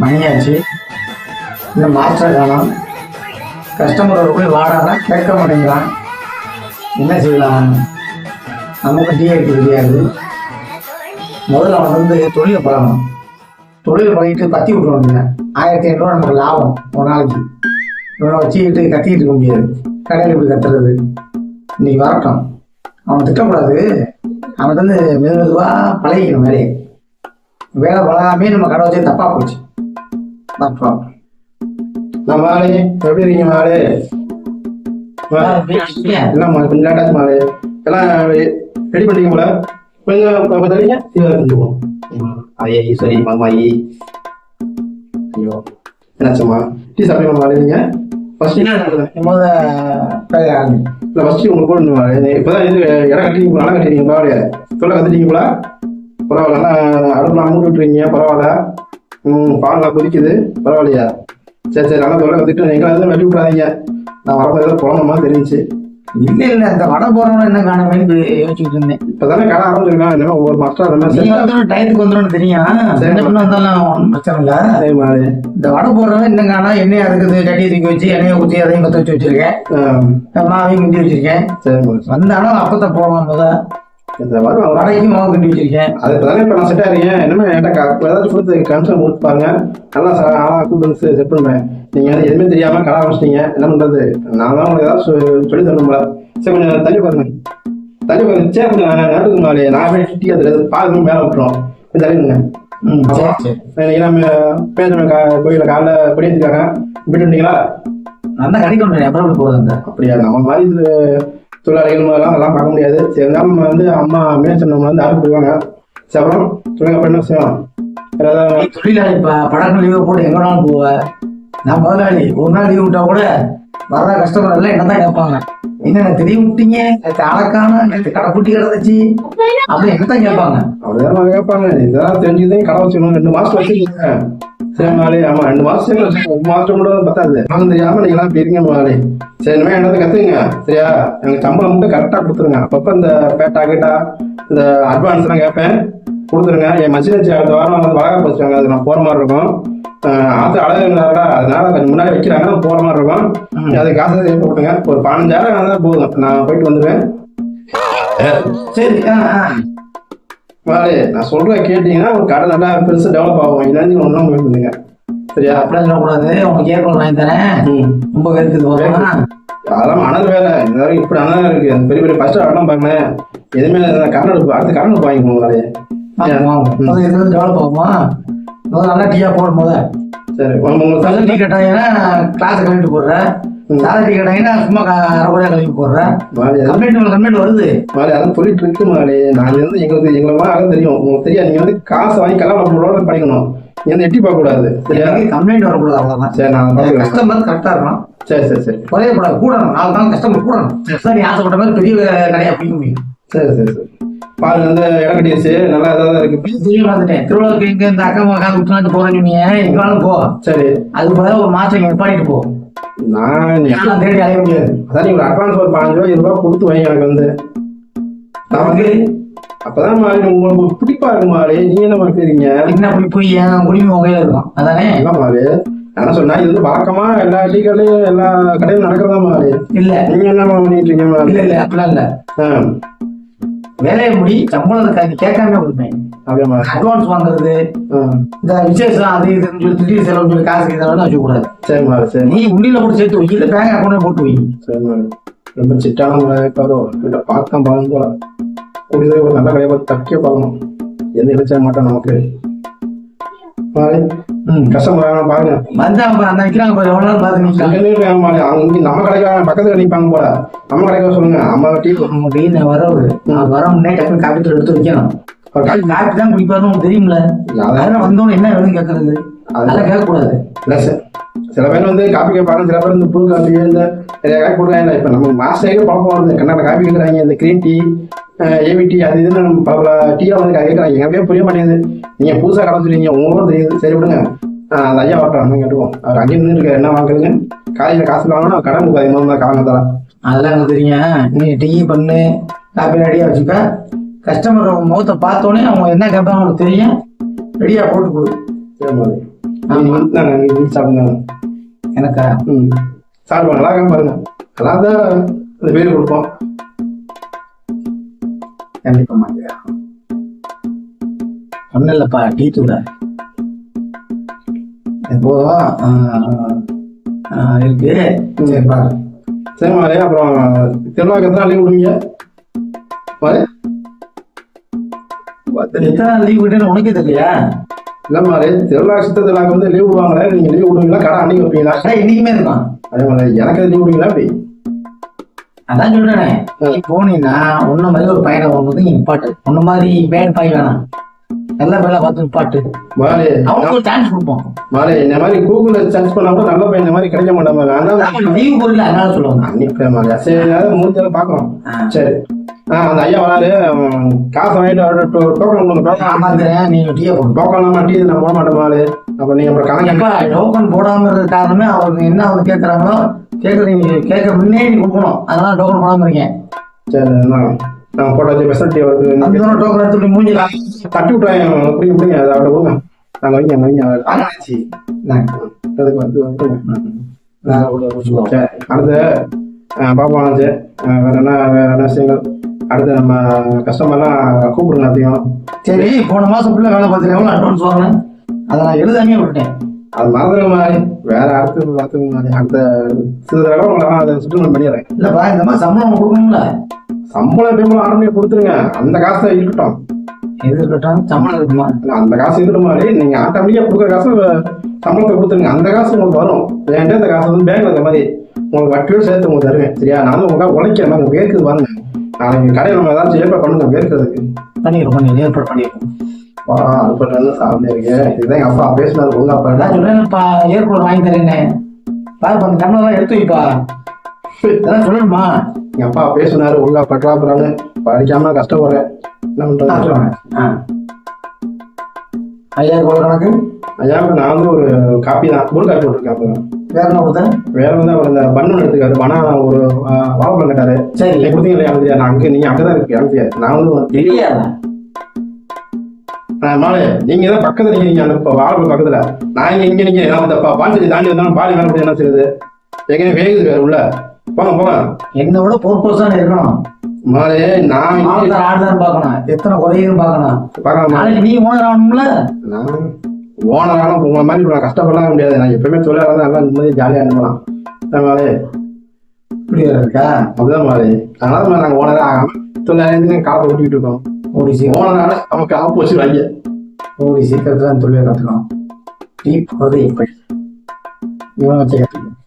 மணியாச்சு. இந்த மாஸ்டர் காணும் கஸ்டமர் போய் வாடானா கேட்க மாட்டேங்கிறான். என்ன செய்யலாம்? நமக்கு டீ அடிக்க தெரியாது முதல்ல அவன் வந்து தொழிலை பழகணும். தொழில் பழகிட்டு கத்தி விட்டுருவாங்க ஆயிரத்தி ஐநூறுரூவா நமக்கு லாபம் ஒரு நாளைக்கு. இவனை வச்சுக்கிட்டு கத்திக்கிட்டு இருக்க முடியாது. கடையில் இப்படி கத்துறது. இன்னைக்கு வரட்டும். அவன் திட்டக்கூடாது. அவன் வந்து மெது மெதுவாக பழகிக்கணும் வேலையை. வேலை பழகாமே நம்ம கடை வச்சே தப்பாக போச்சு. அப்புறம் நான் மாலே எப்படி இருக்கீங்க மாலே எல்லாம் கொஞ்சம் லேட்டாச்சு மாலே எல்லாம் ரெடி பண்ணிட்டீங்க போல? கொஞ்சம் செஞ்சுக்குவோம் ஐயா சரி மாமாயி ஐயோ என்னாச்சும்மா? டீ சாப்பிடுங்க மாலே நீங்க? ஃபர்ஸ்ட் என்ன முத இல்லை ஃபர்ஸ்ட் உங்களுக்கு கூட மாலே இப்போதான் இது இடம் கட்டிங்க நல்லா கட்டிங்க பரவாயில்ல சொல்ல கத்துட்டீங்களா பரவாயில்ல நல்லா அடுப்புலாம் மூடி விட்டுருக்கீங்க பரவாயில்ல. ம் பால்லாம் கொதிக்குது பரவாயில்லையா? சரி சரி நல்லா சொல்ல கத்துட்டு நீங்களும் எதுவும் வெட்டி விட்றாதீங்க நான் வரப்போ ஏதோ மாதிரி தெரிஞ்சுச்சு. இல்லை இல்லை இந்த வடை போறவன என்ன காணாமேன்னு யோசிச்சுட்டு இருந்தேன். இப்பதானே கடை ஆரம்பிச்சிருக்கான் இனிமே ஒவ்வொரு மாஸ்டர் வந்துடும் டயத்துக்கு வந்துடும் தெரியும். என்ன பண்ண வந்தாலும் ஒன்றும் பிரச்சனை இல்லை. அதே மாதிரி இந்த வடை போடுறவன் என்ன காணா எண்ணெய் அதுக்கு கட்டி தூக்கி வச்சு எண்ணெயை ஊற்றி அதையும் பற்ற வச்சு வச்சிருக்கேன். ஆ, மாவையும் கிண்டி வச்சிருக்கேன். வந்தாலும் அப்பத்தை போடுவான் முத இந்த வரும் அவர் வடைக்கும் மாவு கிண்டி வச்சிருக்கேன். அது இப்பதானே இப்ப நான் செட் ஆகிறீங்க என்னமே என்கிட்ட க- ஏதாச்சும் கொடுத்து கமிஷன் கொடுப்பாங்க. நல்லா ச- ஆளா கூப்பிட்டு செட் பண்றேன் நீங்க வந்து எதுவுமே தெரியாம கடை ஆரம்பிச்சிட்டீங்க என்ன பண்றது? நான் தான் உங்களுக்கு ஏதாவது சொ- சொல்லி தரணும் போல. சரி கொஞ்சம் தள்ளி பாருங்க. தள்ளி பாருங்க. சரி கொஞ்சம் நேரத்துக்கு முன்னாடி. நான் போய் டீ அது பால் மேல விட்டுரும் கொஞ்சம் தள்ளிடுங்க ம் சரி சரி. நம்ம பேசுறோம் கோயில காலைல கொடியேற்றிருக்காங்க போயிட்டு வந்தீங்களா நான் தான் கடைக்கு வந்துட்டேன். அப்புறம் போகுதுங்க அப்படியா? நம்ம மாதிரி தொழிலாளிகள் முதலாம் அதெல்லாம் பார்க்க முடியாது. சரி நம்ம வந்து அம்மா மேய்ச்சல் சொன்னவங்க வந்து ஆர்டர் போடுவாங்க. சரி அப்புறம் சொல்லுங்க அப்புறம் என்ன தொழிலாளி ப- படங்கள் லீவு போட்டு எங்க வேணாலும் போவ. நான் முதலாளி ஒரு நாள் லீவ் விட்டா கூட வர்ற கஸ்டமர் எல்லாம் என்ன தான் கேட்பாங்க? என்ன தெரிய விட்டீங்க நேற்று அழக்கான நேற்று கடை பூட்டி கிடந்துச்சு. அப்படி என்னதான் கேட்பாங்க? அப்படிதான் கேட்பாங்க. இதெல்லாம் தெரிஞ்சுதான் கடை வச்சுக்கணும். ரெண்டு மாசம் வச்சுக்கோங்க. சரி மாலே ஆமா ரெண்டு மாசம் ஒரு மாசம் கூட பத்தாது. நான் தெரியாம நீங்க எல்லாம் போயிருங்க மாலே சரி இனிமே என்னது கத்துங்க சரியா? எனக்கு சம்பளம் மட்டும் கரெக்டா கொடுத்துருங்க. அப்பப்ப இந்த பேட்டா கேட்டா இந்த அட்வான்ஸ் எல்லாம் கேட்பேன். கொடுத்துருங்க. என் மச்சினச்சி அடுத்த வாரம் வந்து வளகாப்பு வச்சுருக்காங்க அது நான் போற மாதிரி இருக்கும். ஆஹ் ஆத்து அழகு இருந்தாரா அதனால கொஞ்சம் முன்னாடி வைக்கிறாங்க போற மாதிரி இருக்கும். அது காசு சேர்த்து போட்டுங்க ஒரு பதினஞ்சாயிரம் இருந்தா போதும். நான் போயிட்டு வந்துடுவேன். சரி நான் சொல்றத கேட்டீங்கன்னா ஒரு கடை நல்லா பெருசா டெவலப் ஆகும். இல்லைன்னு ஒன்றும் போயிருந்துங்க சரியா? அப்படிலாம் சொல்லக்கூடாது. உனக்கு ஏற்பாடு வாங்கி தரேன். ரொம்ப வருமா அதெல்லாம் மணல் வேலை இந்த வரைக்கும் இப்படி அனல் இருக்கு. அந்த பெரிய பெரிய ஃபர்ஸ்ட் ஆடலாம் பாருங்களேன். எதுவுமே கரண்ட் அடுப்பு அடுத்து கரண்ட் அடுப்பு இது வந்து டெவலப் ஆகுமா? முதல்ல நல்லா டீயா போடும் முத சரி முதல்ல டீ கேட்டாங்கன்னா கிளாஸ் கழிட்டு போடுறேன். சாதா டீ கேட்டாங்கன்னா சும்மா அரை குறையா கழுவி போடுறேன். மாலே கம்ப்ளைண்ட் கம்ப்ளைண்ட் வருது. மாலே அதான் சொல்லிட்டு இருக்கு மாலே நான் இது வந்து எங்களுக்கு எங்களை மாதிரி தெரியும். உங்களுக்கு தெரியாது. நீங்க வந்து காசு வாங்கி கல்யாணம் நம்மளோட படிக்கணும். வந்து எட்டி பார்க்க கூடாது சரியா கம்ப்ளைண்ட் வரக்கூடாது அவ்வளவுதான் சரி நான் கஸ்டமர் கரெக்டா இருக்கணும். சரி சரி சரி. குறையக்கூடாது. கூடணும். நாலு நாள் கஸ்டமர் கூடணும். சார் நீ ஆசைப்பட்ட மாதிரி பெரிய கடையா பிடிக்க முடியும். சரி சரி சரி. பாருங்க வந்து இடம் கட்டிடுச்சு நல்லா இதாக இருக்கு. தெரியும் வந்துட்டேன் திருவிழாவுக்கு இங்க இந்த அக்கா கால் விட்டுலாட்டு போறேன்னு சொன்னீங்க எங்க வேணாலும் போ? சரி. அதுக்கு பதிலாக ஒரு மாசம் இங்க நிப்பாட்டிட்டு போ. நான் தேடி அலைய முடியாது. அதான் நீங்க அட்வான்ஸ் ஒரு பதினஞ்சு ரூபா இருபது ரூபா கொடுத்து வைங்க எனக்கு வந்து. வந்து அப்பதான் மாறி உங்களுக்கு பிடிப்பா இருக்கு மாறி. நீங்க என்ன போயிருங்க என்ன அப்படி போய் என் குடிமை வகையில இருக்கும்? அதானே? என்ன மாறி. என்ன சொன்னா இது வந்து வழக்கமா எல்லா டீ கடையும் எல்லா கடையும் நடக்கிறதா மாறி. இல்ல. நீங்க என்ன பண்ணிட்டு இருக்கீங்க இல்ல இல்ல அப்படிலாம் இல்ல. வேலையை முடி சம்பளத்துக்கு கேட்காம கொடுப்பேன் அட்வான்ஸ் வாங்குறது இந்த விசேஷம் அது இதுன்னு சொல்லி திடீர் செலவு சொல்லி காசு இதெல்லாம் வச்சுக்க கூடாது சரி மாறி சரி நீ உண்டியில போட்டு சேர்த்து வை இல்ல பேங்க் அக்கௌண்ட்ல போட்டு வை. சரி மாறி. ரொம்ப சிட்டான இருக்காரோ கிட்ட பார்க்க பாருங்க. போல கூடியது ஒரு நல்ல கடையை பார்த்து தக்கிய பார்க்கணும். எந்த இழைச்ச மாட்டோம் நமக்கு. ம் கஷ்டம் பாருங்க. வந்தா பாரு, அந்த நிக்கிறாங்க பாரு எவ்வளவு நேரம் பார்த்து நிக்கிறாங்க. மாறி அவங்க நம்ம கடைக்கு பக்கத்துல நிற்பாங்க போல. நம்ம கடைக்கு சொல்லுங்க அம்மா டீ அப்படின்னு வரவு. நான் வர முன்னே டக்குனு காப்பி தூள் எடுத்து வைக்கணும். காப்பி. தான் குடிப்பாருன்னு தெரியும்ல. அதெல்லாம் வந்தோன்னு என்ன வேணும் கேட்கறது அதெல்லாம் கேட்கக்கூடாது. இல்லை சார் சில பேர் வந்து காப்பி கேட்பாங்க சில பேர் இந்த புழு காப்பி இந்த நிறைய காப்பி கொடுக்குறாங்க. இப்போ நம்ம மாஸ்டரே பழப்பம் வருது. கர்நாடகா காப்பி கேட்குறாங்க இந்த க்ரீன் டீ ஏவி டீ அது இதுன்னு நம்ம பல டீயாக வந்து கேட்குறாங்க. எப்படியே புரிய மாட்டேங்குது. நீங்கள் புதுசாக கடை சொல்றீங்க உங்களுக்கும் தெரியுது. சரி விடுங்க. அந்த ஐயா வரட்டும் நம்ம கேட்டுவோம் அவர் அங்கே நின்று இருக்க என்ன வாங்குறதுங்க காலையில் காசு வாங்கணும் கடன் கொடுக்காது. இன்னும் காரணம் தரேன் அதெல்லாம் எனக்கு தெரியும் நீ டீ பண்ணு காப்பி ரெடியா வச்சுக்க. கஸ்டமர் முகத்தை பார்த்தோன்னே அவங்க என்ன கேட்பாங்க உனக்கு தெரியும். ரெடியா போட்டு கொடு. சரி மாதிரி வந்து சாப்பிடுங்க. எனக்கா? ம். சாப்பிடுவாங்க நல்லா இருக்காம பாருங்க. நல்லா தான் அந்த பேர் கொடுப்போம். கண்டிப்பா மாட்டியா ஒன்றும் இல்லைப்பா டீ தூட எப்போதும் இருக்கு. சரி பாரு. சரி மாறே அப்புறம் திருவிழாக்கு எத்தனை லீவ் விடுவீங்க. மாறே எத்தனை லீவ் விட்டுன்னு உனக்கே தெரியலையா இல்லை மாறே திருவிழா சித்த திருவிழாக்கு வந்து லீவ் விடுவாங்களே நீங்க லீவ் விடுவீங்களா? கடை அன்னைக்கு வைப்பீங்களா? இன்னைக்குமே இருக்கும் அதே மாதிரி எனக்கு லீவ் விடுவீங்களா? அப்படி அதான் சொல்றேனே. போனீங்கன்னா உன்ன மாதிரி ஒரு பையனை கொண்டு வந்து நிப்பாட்டு உன்ன மாதிரி பேட் பாய் வேணாம். நல்ல வேலை பார்த்து நிப்பாட்டு மாறே அவனுக்கு ஒரு சான்ஸ் கொடுப்போம். மாறே இந்த மாதிரி கூகுளில் சர்ச் பண்ணா கூட நல்ல பையன் மாதிரி கிடைக்க மாட்டாங்க லீவ் போடல அதனால சொல்லுவாங்க அன்னைக்கு மாறியா சரி முடிஞ்சாலும் பார்க்கலாம். சரி. அந்த ஐயா வராரு. காசை வாங்கிட்டு டோக்கன் கொடுங்க டோக்கன் ஆமாங்கிறேன் நீ டீயை போடும் டோக்கன் மாட்டி நான் போட மாட்டேன் மாலு அப்ப நீங்க அப்புறம் கணக்கு டோக்கன் போடாம இருக்க காரணமே அவருக்கு என்ன அவங்க கேட்கறாங்களோ கேட்கறீங்க கேட்கற முன்னே நீ கொடுக்கணும். அதனால டோக்கன் போடாம இருக்கேன். சரி நான் அவருக்கு அந்த நீங்க தூரம் டோக்கன் எடுத்து மூஞ்சில தட்டி விட்டாங்க புரியும் புரியுங்க அதை அவட கொடுங்க. நாங்க வைங்க வைங்க. ஆமாச்சி அதுக்கு வந்து அடுத்து பாப்பா வந்துச்சு ஆ, வேற என்ன வேற என்ன விஷயங்கள்? அடுத்து நம்ம கஸ்டமர்லாம் கூப்பிடுங்க எல்லாத்தையும். சரி போன மாசம் ஃபுல்லா வேலை பார்த்துட்டு எவ்வளவு அட்வான்ஸ் வாங்கினேன்? அதை நான் எழுதாமே விட்டுட்டேன். அது மறந்துடுங்க மாதிரி. வேற அடுத்து பார்த்துங்க மாதிரி அடுத்த சில தடவை உங்களை அதை சுற்றுலா பண்ணிடுறேன். இல்லப்பா இந்த மாதிரி சம்பளம் கொடுக்கணும்ல? சம்பளம் எப்பயும் ஆரம்பிச்சு கொடுத்துருங்க. அந்த காசை இருக்கட்டும். எது இருக்கட்டும் சம்பளம் இருக்குமா இல்ல, அந்த காசு இருக்கிற மாதிரி. நீங்க ஆட்டோமேட்டிக்கா கொடுக்குற காசு சம்பளத்தை கொடுத்துருங்க. அந்த காசு உங்களுக்கு வரும். என்கிட்ட இந்த காசு வந்து பேங்க்ல இந்த மாதிரி. உங்களுக்கு வட்டியோட சேர்த்து உங்களுக்கு தருவேன். சரியா? நான் வந்து உங்களுக்காக உழைக்கிற மாதிரி வேர்க்குது பாருங்க. நாளைக்கு கடையில் நம்ம ஏதாச்சும் ஏற்பாடு பண்ணுங்க வேர்க்கிறதுக்கு. பண்ணிடுறோம் பண்ணி ஏற்பாடு பண்ணிடுறோம் வா வந்து சாப்பிட்டு இருக்கேன் இதுதான் எங்க அப்பா பேசினாரு அப்பா அதான் சொல்றேன்ப்பா ஏற்பாடு வாங்கி தரேன்னு. பாரு அந்த டம்ளர்லாம் எடுத்து வைப்பா. அதான் சொல்லணுமா? எங்க அப்பா பேசினாரு ஒழுங்கா பற்றாப்புறான்னு. படிக்காம கஷ்டப்படுறேன். என்ன நான் ஐயாயிரம் ரூபாய் கணக்கு? ஐயா நான் வந்து ஒரு காப்பி தான். ஒரு காப்பி போட்டிருக்கேன் வேற என்ன கொடுத்தேன்? வேற வந்து அவர் இந்த பண்ணு எடுத்துக்காரு பனா ஒரு வாழைப்பழம் கேட்டாரு. சரி. நீங்க கொடுத்தீங்க இல்லையா. நான் அங்கே நீங்க அங்கதான் இருக்கு எனக்கு தெரியாது. நான் வந்து ஒரு டெல்லி தெரியாதா மாலே நீங்க தான் பக்கத்துல நிக்கிறீங்க அந்த ப- வாழைப்பழம் பக்கத்துல. நான் இங்க இங்க நிக்கிறேன். நான் இந்த பாஞ்சு தாண்டி வந்தாலும் பாலி மேல என்ன செய்யுது எங்கே வேகுது உள்ள. போங்க போங்க. என்னை விட பொறுப்போசான இருக்கணும். மாலே நான் ஆடுதான் பார்க்கணும். எத்தனை குறையுதுன்னு பார்க்கணும். பார்க்கலாம் நீ ஓனர் ஆகணும்ல? நான் ஓனரான உங்களை மாதிரி இப்ப நான் கஷ்டப்படலாம் முடியாது. நான் எப்பயுமே தொழிலாளர் நல்லா நிம்மதியாக ஜாலியாக மாலே இப்படி இருக்கா? அப்படிதான் மாலே அதனால நாங்கள் ஓனரே ஆகாம தொழிலாளர் காலத்தை ஓட்டிக்கிட்டு இருக்கோம். ஓடி சீக்கிரம். ஓனரான நமக்கு ஆப்போசிட் வாங்கி. ஓடி சீக்கிரத்துல தொழிலை கற்றுக்கணும் டீ போகிறது எப்படி? இவனை வச்சு கற்றுக்கணும்